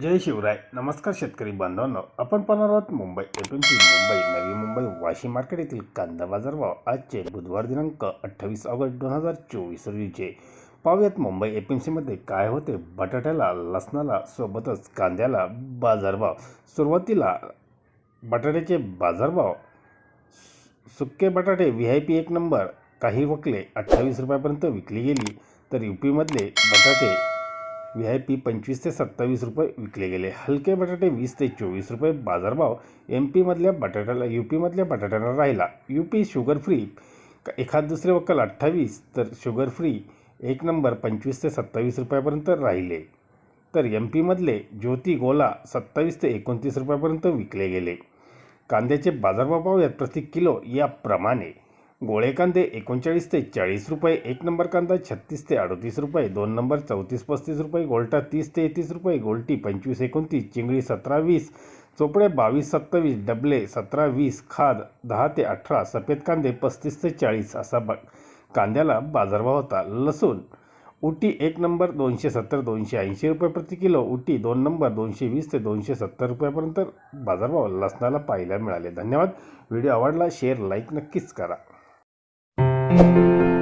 जय शिवराय. नमस्कार शेतकरी बांधवांनो. आपण पाहणार आहोत मुंबई येथून मुंबई नवी मुंबई वाशी मार्केट येथील कांदा बाजारभाव आजचे बुधवार दिनांक अठ्ठावीस ऑगस्ट दोन हजार चोवीस रोजीचे. पाहूयात मुंबई एपीएमसीमध्ये एम सीमध्ये काय होते? बटाट्याला लसणाला सोबतच कांद्याला बाजारभाव सुरुवातीला बटाट्याचे बाजारभाव सुके बटाटे व्ही आय पी एक नंबर. काही वकले अठ्ठावीस रुपयापर्यंत विकली गेली तर यू पीमधले बटाटे व्ही आय पी पंचवीस ते सत्तावीस रुपये विकले गेले. हलके बटाटे वीस ते चोवीस रुपये. बाजारभाव एम पीमधल्या बटाट्याला यू पीमधल्या बटाट्याला राहिला. यू पी शुगर फ्री एखाद दुसरे वक्कल अठ्ठावीस तर शुगर फ्री एक नंबर पंचवीस ते सत्तावीस रुपयापर्यंत राहिले. तर एम पीमधले ज्योती गोला सत्तावीस ते एकोणतीस रुपयापर्यंत विकले गेले. कांद्याचे बाजारभाव पाहूयात प्रति किलो याप्रमाणे. गोळे कांदे एकोणचाळीस ते चाळीस रुपये एक नंबर कांदा छत्तीस ते अडतीस रुपये दोन नंबर चौतीस पस्तीस रुपये गोल्टा तीस ते एकतीस रुपये गोल्टी पंचवीस एकोणतीस चिंगळी सतरा वीस चोपडे बावीस सत्तावीस डबले सतरा वीस खाद दहा ते अठरा सफेद कांदे पस्तीस ते चाळीस असा ब कांद्याला बाजारभाव होता. लसूण उटी एक नंबर दोनशे सत्तर दोनशे ऐंशी रुपये प्रति किलो उटी दोन नंबर दोनशे वीस ते दोनशे सत्तर रुपयापर्यंत बाजारभाव लसणाला पाहायला मिळाले. धन्यवाद. व्हिडिओ आवडला शेअर लाईक नक्कीच करा. Thank you.